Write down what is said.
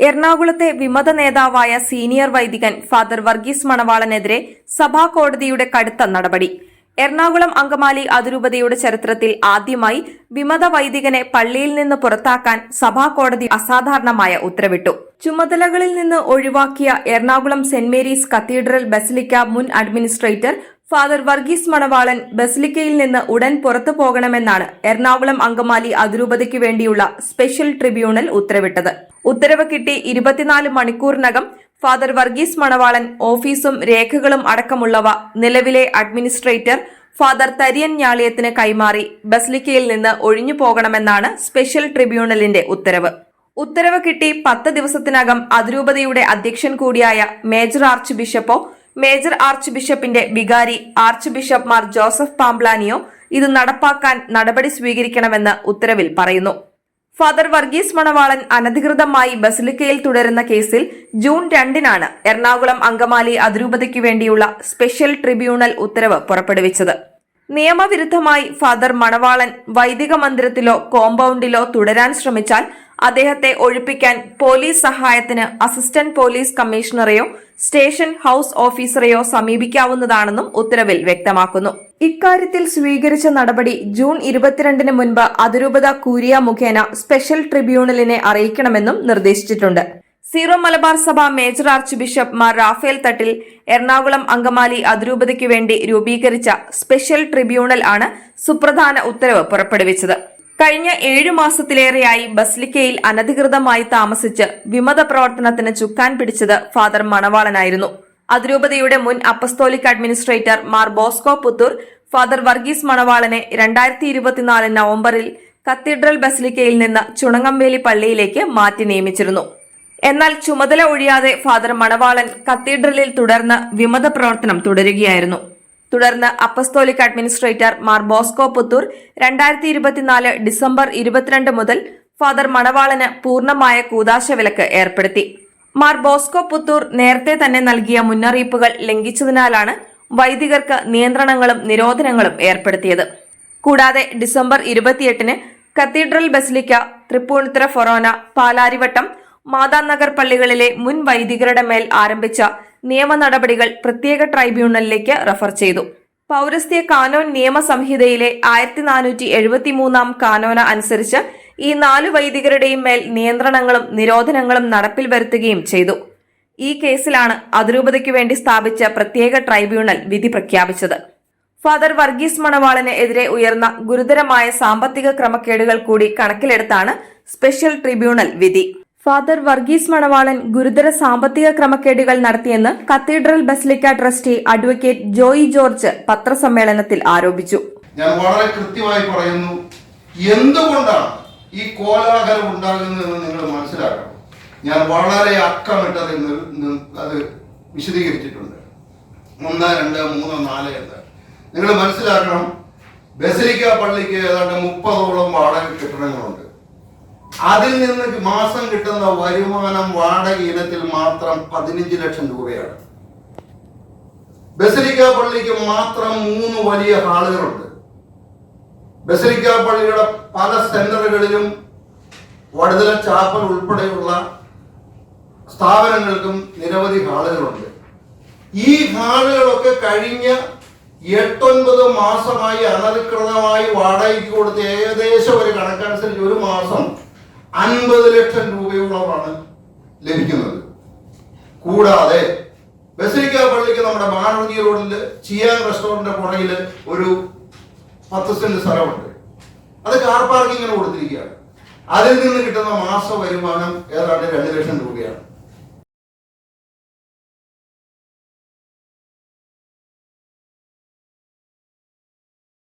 എറണാകുളത്തെ വിമത നേതാവായ സീനിയർ വൈദികൻ ഫാദർ വർഗീസ് മണവാളനെതിരെ സഭാ കോടതിയുടെ കടുത്ത നടപടി. എറണാകുളം അങ്കമാലി അതിരൂപതയുടെ ചരിത്രത്തിൽ ആദ്യമായി വിമത വൈദികനെ പള്ളിയിൽ നിന്ന് പുറത്താക്കാൻ സഭാ കോടതി അസാധാരണമായ ഉത്തരവിട്ടു. ചുമതലകളിൽ നിന്ന് ഒഴിവാക്കിയ Ernakulam saint Mary's cathedral basilica മുൻ അഡ്മിനിസ്ട്രേറ്റർ ഫാദർ വർഗീസ് മണവാളൻ ബസിലിക്കയിൽ നിന്ന് ഉടൻ പുറത്തു പോകണമെന്നാണ് എറണാകുളം അങ്കമാലി അതിരൂപതയ്ക്ക് വേണ്ടിയുള്ള സ്പെഷ്യൽ ട്രിബ്യൂണൽ ഉത്തരവിട്ടത്. ഉത്തരവ് കിട്ടി ഇരുപത്തിനാല് മണിക്കൂറിനകം ഫാദർ വർഗീസ് മണവാളൻ ഓഫീസും രേഖകളും അടക്കമുള്ളവ നിലവിലെ അഡ്മിനിസ്ട്രേറ്റർ ഫാദർ തരിയൻ ഞാളിയത്തിന് കൈമാറി ബസ്ലിക്കയിൽ നിന്ന് ഒഴിഞ്ഞു പോകണമെന്നാണ് സ്പെഷ്യൽ ട്രിബ്യൂണലിന്റെ ഉത്തരവ്. ഉത്തരവ് കിട്ടി പത്ത് ദിവസത്തിനകം അതിരൂപതയുടെ അധ്യക്ഷൻ കൂടിയായ മേജർ ആർച്ച് ബിഷപ്പോ മേജർ ആർച്ച് ബിഷപ്പിന്റെ വികാരി ആർച്ച് ബിഷപ്പ് മാർ ജോസഫ് പാംബ്ലാനിയോ ഇത് നടപ്പാക്കാൻ നടപടി സ്വീകരിക്കണമെന്ന് ഉത്തരവിൽ പറയുന്നു. ഫാദർ വർഗീസ് മണവാളൻ അനധികൃതമായി ബസിലിക്കയിൽ തുടരുന്ന കേസിൽ ജൂൺ രണ്ടിനാണ് എറണാകുളം അങ്കമാലി അതിരൂപതയ്ക്കു വേണ്ടിയുള്ള സ്പെഷ്യൽ ട്രിബ്യൂണൽ ഉത്തരവ് പുറപ്പെടുവിച്ചത്. നിയമവിരുദ്ധമായി ഫാദർ മണവാളൻ വൈദിക മന്ദിരത്തിലോ കോമ്പൌണ്ടിലോ തുടരാൻ ശ്രമിച്ചാൽ അദ്ദേഹത്തെ ഒഴിപ്പിക്കാൻ പോലീസ് സഹായത്തിന് അസിസ്റ്റന്റ് പോലീസ് കമ്മീഷണറെയോ സ്റ്റേഷൻ ഹൌസ് ഓഫീസറെയോ സമീപിക്കാവുന്നതാണെന്നും ഉത്തരവിൽ വ്യക്തമാക്കുന്നു. ഇക്കാര്യത്തിൽ സ്വീകരിച്ച നടപടി ജൂൺ ഇരുപത്തിരണ്ടിന് മുൻപ് അതിരൂപത കൂരിയ മുഖേന സ്പെഷ്യൽ ട്രിബ്യൂണലിനെ അറിയിക്കണമെന്നും നിർദ്ദേശിച്ചിട്ടുണ്ട്. സീറോ മലബാർ സഭ major archbishop Mar Raphael Thattil Ernakulam Angamaly അതിരൂപതയ്ക്കു വേണ്ടി രൂപീകരിച്ച സ്പെഷ്യൽ ട്രിബ്യൂണൽ ആണ് സുപ്രധാന ഉത്തരവ് പുറപ്പെടുവിച്ചത്. കഴിഞ്ഞ ഏഴു മാസത്തിലേറെയായി ബസ്ലിക്കയിൽ അനധികൃതമായി താമസിച്ച് വിമത പ്രവർത്തനത്തിന് ചുക്കാൻ പിടിച്ചത് ഫാദർ മണവാളനായിരുന്നു. അതിരൂപതയുടെ മുൻ apostolic administrator Mar Bosco Puthur father Varghese മണവാളനെ രണ്ടായിരത്തി ഇരുപത്തിനാല് നവംബറിൽ കത്തീഡ്രൽ ബസിലിക്കയിൽ നിന്ന് ചുണങ്ങംവേലി പള്ളിയിലേക്ക് മാറ്റി നിയമിച്ചിരുന്നു. എന്നാൽ ചുമതല ഒഴിയാതെ ഫാദർ മണവാളൻ കത്തീഡ്രലിൽ തുടർന്ന് വിമത പ്രവർത്തനം തുടരുകയായിരുന്നു. തുടർന്ന് apostolic administrator Mar Bosco Puthur രണ്ടായിരത്തി ഇരുപത്തിനാല് ഡിസംബർ ഇരുപത്തിരണ്ട് മുതൽ ഫാദർ മണവാളന് പൂർണമായ കൂതാശ വിലക്ക് ഏർപ്പെടുത്തി. മാർ ബോസ്കോ പുത്തൂർ നേരത്തെ തന്നെ നൽകിയ മുന്നറിയിപ്പുകൾ ലംഘിച്ചതിനാലാണ് വൈദികർക്ക് നിയന്ത്രണങ്ങളും നിരോധനങ്ങളും ഏർപ്പെടുത്തിയത്. കൂടാതെ ഡിസംബർ ഇരുപത്തിയെട്ടിന് കത്തീഡ്രൽ ബസിലിക്ക തൃപ്പൂണിത്തുറ ഫൊറോന പാലാരിവട്ടം മാതാനഗർ പള്ളികളിലെ മുൻ വൈദികരുടെ മേൽ ആരംഭിച്ച നിയമ നടപടികൾ പ്രത്യേക ട്രൈബ്യൂണലിലേക്ക് റഫർ ചെയ്തു. പൗരസ്ത്യ കാനോൻ നിയമസംഹിതയിലെ ആയിരത്തി നാനൂറ്റി എഴുപത്തിമൂന്നാം കാനോന അനുസരിച്ച് ഈ നാലു വൈദികരുടെയും മേൽ നിയന്ത്രണങ്ങളും നിരോധനങ്ങളും നടപ്പിൽ വരുത്തുകയും ചെയ്തു. ഈ കേസിലാണ് അതിരൂപതയ്ക്കു വേണ്ടി സ്ഥാപിച്ച പ്രത്യേക ട്രൈബ്യൂണൽ വിധി പ്രഖ്യാപിച്ചത്. ഫാദർ വർഗീസ് മണവാളിന് എതിരെ ഉയർന്ന ഗുരുതരമായ സാമ്പത്തിക ക്രമക്കേടുകൾ കൂടി കണക്കിലെടുത്താണ് സ്പെഷ്യൽ ട്രിബ്യൂണൽ വിധി. ഫാദർ വർഗീസ് മണവാളൻ ഗുരുതര സാമ്പത്തിക ക്രമക്കേടുകൾ നടത്തിയെന്ന് cathedral basilica trustee advocate Joy George പത്രസമ്മേളനത്തിൽ ആരോപിച്ചു. ഞാൻ വളരെ കൃത്യമായി പറയുന്നു എന്തുകൊണ്ടാണ് ഈ കോലാഹലം ഉണ്ടാകുന്നതെന്ന് നിങ്ങൾ മനസ്സിലാക്കണം. ഞാൻ വളരെ അക്കമിട്ട് അത് അത് വിശദീകരിച്ചിട്ടുണ്ട്. ഒന്ന് രണ്ട് മൂന്ന് നാല് എന്ന്. നിങ്ങൾ മനസ്സിലാക്കണം ബസിലിക്ക പള്ളിക്ക് ഏതാണ്ട് മുപ്പതോളം വാടക കെട്ടിടങ്ങളുണ്ട്. അതിൽ നിന്ന് മാസം കിട്ടുന്ന വരുമാനം വാടക ഇനത്തിൽ മാത്രം പതിനഞ്ച് ലക്ഷം രൂപയാണ്. ബസലിക്ക പള്ളിക്ക് മാത്രം മൂന്ന് വലിയ ഹാളുകളുണ്ട്. ബസലിക്ക പള്ളിയുടെ പല സെന്ററുകളിലും വടുതല ചാപ്പൽ ഉൾപ്പെടെയുള്ള സ്ഥാപനങ്ങൾക്കും നിരവധി ഹാളുകളുണ്ട്. ഈ ഹാളുകളൊക്കെ കഴിഞ്ഞ എട്ടൊൻപത് മാസമായി അനധികൃതമായി വാടകയ്ക്ക് കൊടുത്ത് ഏകദേശം ഒരു കണക്കനുസരിച്ച് ഒരു മാസം അൻപത് ലക്ഷം രൂപയോളമാണ് ലഭിക്കുന്നത്. കൂടാതെ ബസരിക്ക പള്ളിക്ക് നമ്മുടെ മാനവതി റോഡിൽ ചിയാൻ റെസ്റ്റോറന്റിന്റെ പുറകിൽ ഒരു പത്ത് സെന്റ് സ്ഥലമുണ്ട്. അത് കാർ പാർക്കിങ്ങിന് കൊടുത്തിരിക്കുകയാണ്. അതിൽ നിന്ന് കിട്ടുന്ന മാസ വരുമാനം ഏതാണ്ട് രണ്ട് ലക്ഷം രൂപയാണ്.